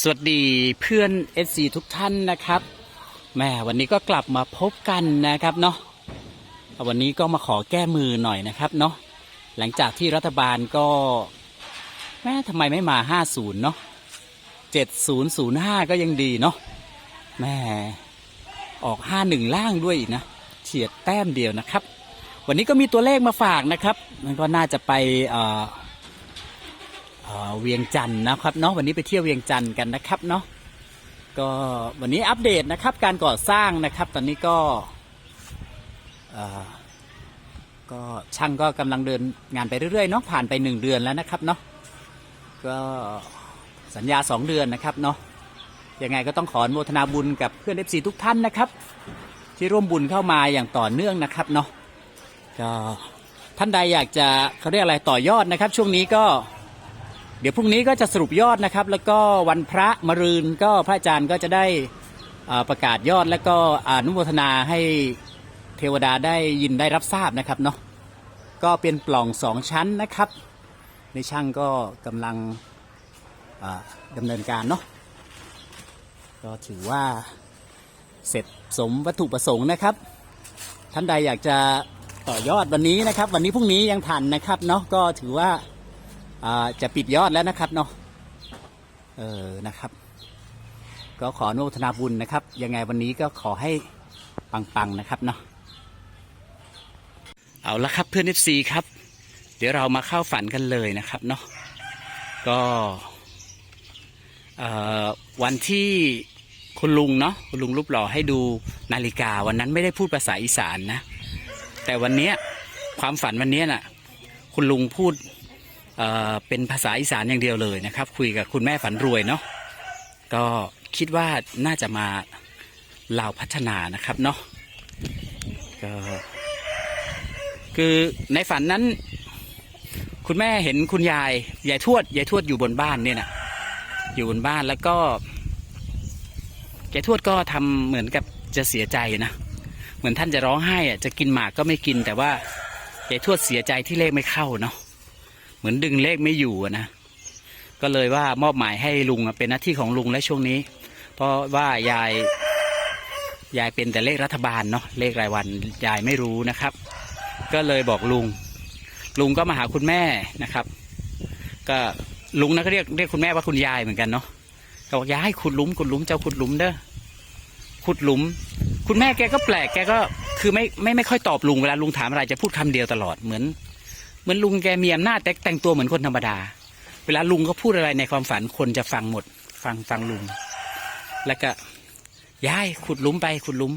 สวัสดีเพื่อน FC ทุกท่านนะครับแม่วันนี้ก็กลับมาพบกันนะครับเนาะวันนี้ก็มาขอแก้มือหน่อยนะครับเนาะหลังจากที่รัฐบาลก็แม่ทำไมไม่มา 50 เนาะ7005 ก็ยังดีเนาะแม่ออก 51 ล่างด้วยอีกนะเฉียดแต้มเดียวนะครับ วันนี้ก็มีตัวเลขมาฝากนะครับ มันก็น่าจะไปเอ่อ เวียงจันทร์นะครับเนาะวันนี้ไปเที่ยวเวียงจันทร์กันนะครับเนาะก็วันนี้อัปเดตนะครับการก่อสร้างนะครับ ตอนนี้ก็ก็ช่างก็กำลังเดินงานไปเรื่อยๆเนาะผ่านไปหนึ่งเดือนแล้วนะครับเนาะก็สัญญาสองเดือนนะครับเนาะยังไงก็ต้องขออนุโมทนาบุญกับเพื่อนเอฟซีทุกท่านนะครับ ที่ร่วมบุญเข้ามาอย่างต่อเนื่องนะครับเนาะก็ท่านใดอยากจะเขาเรียกอะไรต่อยอดนะครับ ช่วงนี้ก็ เดี๋ยวพรุ่งนี้ก็จะสรุปยอดนะครับ แล้วก็วันพระมรืนก็พระอาจารย์ก็จะได้อ่าประกาศยอด แล้วก็อนุโมทนาให้เทวดาได้ยินได้รับทราบนะครับเนาะก็เป็นปล่องสองชั้นนะครับ ในช่างก็กำลังดำเนินการเนาะก็ถือว่าเสร็จสมวัตถุประสงค์นะครับ ท่านใดอยากจะต่อยอดวันนี้นะครับ วันนี้พรุ่งนี้ยังทันนะครับเนาะก็ถือว่า จะปิดยอดแล้วนะครับเนาะเออนะครับ ก็ขออนุโมทนาบุญนะครับ ยังไงวันนี้ก็ขอให้ปังๆนะครับเนาะเอาละครับเพื่อน FC ครับ เดี๋ยวเรามาเข้าฝันกันเลยนะครับเนาะก็เอ่อวันที่คุณลุงเนาะคุณลุงรูปหล่อให้ดูนาฬิกาวันนั้นไม่ได้พูดภาษาอีสานนะ แต่วันเนี้ยความฝันวันเนี้ยน่ะ คุณลุงพูด เเป็นภาษาอีสานอย่างเดียวเลยนะครับ คุยกับคุณแม่ฝันรวยเนาะก็คิดว่าน่าจะมาลาวพัฒนานะครับเนาะก็คือในฝันนั้น คุณแม่เห็นคุณยายยายทวดยายทวดอยู่บนบ้านเนี่ยนะอยู่บนบ้านแล้วก็ยายทวดก็ทำเหมือนกับจะเสียใจนะเหมือนท่านจะร้องไห้อะจะกินหมากก็ไม่กินแต่ว่ายายทวดเสียใจที่เลขไม่เข้าเนาะ เหมือนดึงเลขไม่อยู่นะก็เลยว่ามอบหมายให้ลุงเป็นหน้าที่ของลุงและช่วงนี้ เพราะว่ายายยายเป็นแต่เลขรัฐบาลเนาะเลขรายวันยายไม่รู้นะครับ ก็เลยบอกลุง ลุงก็มาหาคุณแม่นะครับ ก็ลุงนะก็เรียกเรียกคุณแม่ว่าคุณยายเหมือนกันเนาะก็บอกยายขุดหลุมขุดหลุมเจ้าขุดหลุมเด้อขุดหลุม คุณแม่แกก็แปลกแกก็คือไม่ไม่ไม่ค่อยตอบลุงเวลาลุงถามอะไรจะพูดคำเดียวตลอดเหมือน เหมือนลุงแกมีอำนาจแต่แต่งตัวเหมือนคนธรรมดา เวลาลุงก็พูดอะไรในความฝันคนจะฟังหมด ฟังฟังลุง แล้วก็ย้ายขุดหลุมไปขุดหลุม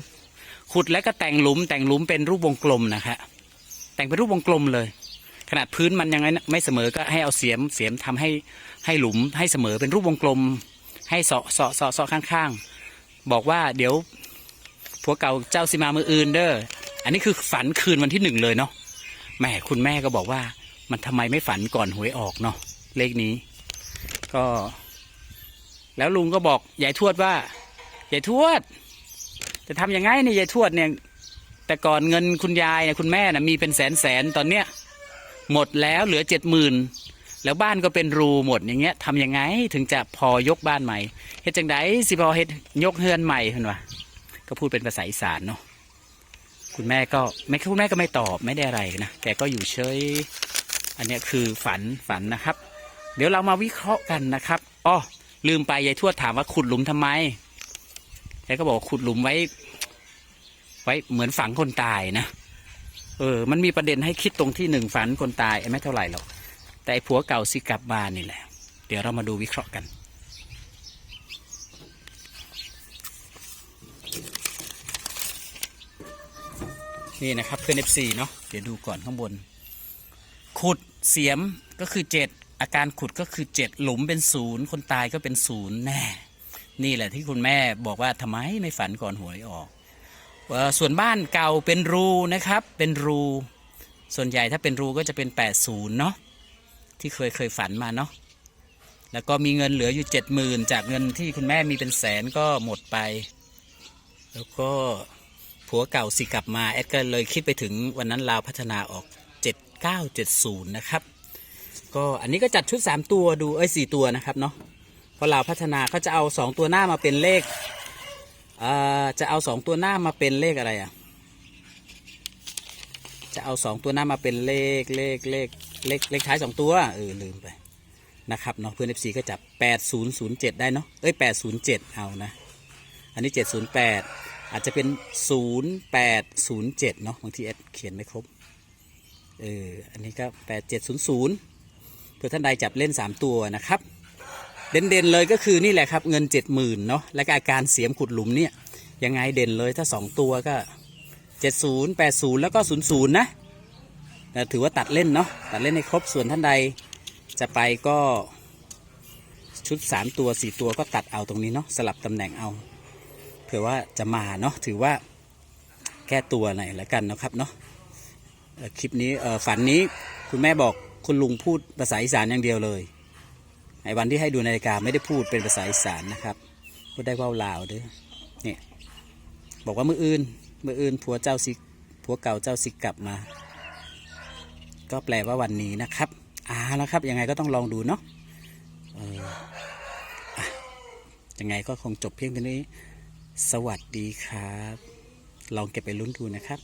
ขุดแล้วก็แต่งหลุม แต่งหลุมเป็นรูปวงกลมนะคะแต่งเป็นรูปวงกลมเลย ขนาดพื้นมันยังไงไม่เสมอก็ให้เอาเสียมเสียมทำให้ให้หลุมให้เสมอเป็นรูปวงกลม ให้เสาะเสาะเสาะเสาะข้างๆ บอกว่าเดี๋ยวผัวเก่าเจ้าสิมามืออื่นเด้ออันนี้คือฝันคืนวันที่หนึ่งเลยเนาะ แม่คุณแม่ก็บอกว่า มันทำไมไม่ฝันก่อนหวยออกเนาะเลขนี้ ก็ แล้วลุงก็บอกยายทวดว่ายายทวด จะทำยังไงเนี่ยยายทวดเนี่ย แต่ก่อนเงินคุณยายเนี่ยคุณแม่น่ะมีเป็นแสนแสนตอนเนี้ยหมดแล้วเหลือเจ็ดหมื่นแล้วบ้านก็เป็นรูหมดอย่างเงี้ยทำยังไงถึงจะพอยกบ้านใหม่เฮ็ดจังไดสิพอเฮ็ดยกเฮือนใหม่เห็นวะก็พูดเป็นภาษาอีสานเนาะ คุณแม่ก็ไม่คุณแม่ก็ไม่ตอบไม่ได้อะไรนะแกก็อยู่เฉยอันนี้คือฝันฝันนะครับ เดี๋ยวเรามาวิเคราะห์กันนะครับอ๋อลืมไปยายทวดถามว่าขุดหลุมทำไมแกก็บอกขุดหลุมไว้ ไว้เหมือนฝังคนตายนะเออ มันมีประเด็นให้คิดตรงที่หนึ่งฝันคนตายไม่เท่าไหร่หรอกแต่ไอผัวเก่าสิกลับบ้านนี่แหละ เดี๋ยวเรามาดูวิเคราะห์กัน นี่นะครับเพื่อน FC เนาะเดี๋ยวดูก่อนข้างบน ขุดเสียมก็คือเจ็ดอาการขุดก็คือเจ็ดหลุมเป็นศูนย์คนตายก็เป็นศูนย์แน่นี่แหละที่คุณแม่บอกว่าทำไมไม่ฝันก่อนหวยออกส่วนบ้านเก่าเป็นรูนะครับ เป็นรู ส่วนใหญ่ถ้าเป็นรูก็จะเป็นแปดศูนย์เนาะที่เคยเคยฝันมาเนาะแล้วก็มีเงินเหลืออยู่เจ็ดหมื่นจากเงินที่คุณแม่มีเป็นแสนก็หมดไป แล้วก็ ผัวเก่าสิกลับมาแอดก็เลยคิดไปถึงวันนั้นลาวพัฒนาออก 7970 นะครับ ก็อันนี้ก็จัดชุด 3 ตัวดูเอ้ย4ตัวนะครับเนาะพราะเราวพัฒนาเขาจะเอาสองตัวหน้ามาเป็นเลขเอ่อจะเอาสองตัวหน้ามาเป็นเลขอะไรอะจะเอาสองตัวหน้ามาเป็นเลขเลขเลขเลขเลขท้ายสองตัวเออลืมไปนะครับเนาะเพื่อน FC ก็จับ 8007 ได้เนาะเอ้ย807 เอานะ อันนี้ 708 อาจจะเป็น 0807 เนาะบางทีแอดเขียนไม่ครบ เออ อันนี้ก็ 8700 เพื่อท่านใดจับเล่น 3 ตัวนะครับ เด่นๆเลยก็คือนี่แหละครับ เงิน 70,000 เนาะ และอาการเสียมขุดหลุมเนี่ย ยังไงเด่นเลยถ้า 2 ตัวก็ 70 80 แล้วก็ 00 นะแต่ถือว่าตัดเล่นเนาะ ตัดเล่นในครบ ส่วนท่านใดจะไปก็ชุด 3 ตัว 4 ตัวก็ตัดเอาตรงนี้เนาะ สลับตำแหน่งเอา เผื่อว่าจะมาเนาะถือว่าแก้ตัวหน่อยแล้วกันนะครับเนาะคลิปนี้ฝันนี้คุณแม่บอกคุณลุงพูดภาษาอีสานอย่างเดียวเลยในวันที่ให้ดูนาฬิกาไม่ได้พูดเป็นภาษาอีสานนะครับพูดได้ว่าลาวเด้อเนี่ยบอกว่ามืออื่นมืออื่นผัวเจ้าสิผัวเก่าเจ้าสิกลับมา ก็แปลว่าวันนี้นะครับอ่าแล้วครับยังไงก็ต้องลองดูเนาะเอออะยังไงก็คงจบเพียงเท่านี้ สวัสดีครับ ลองเก็บไปลุ้นดูนะครับ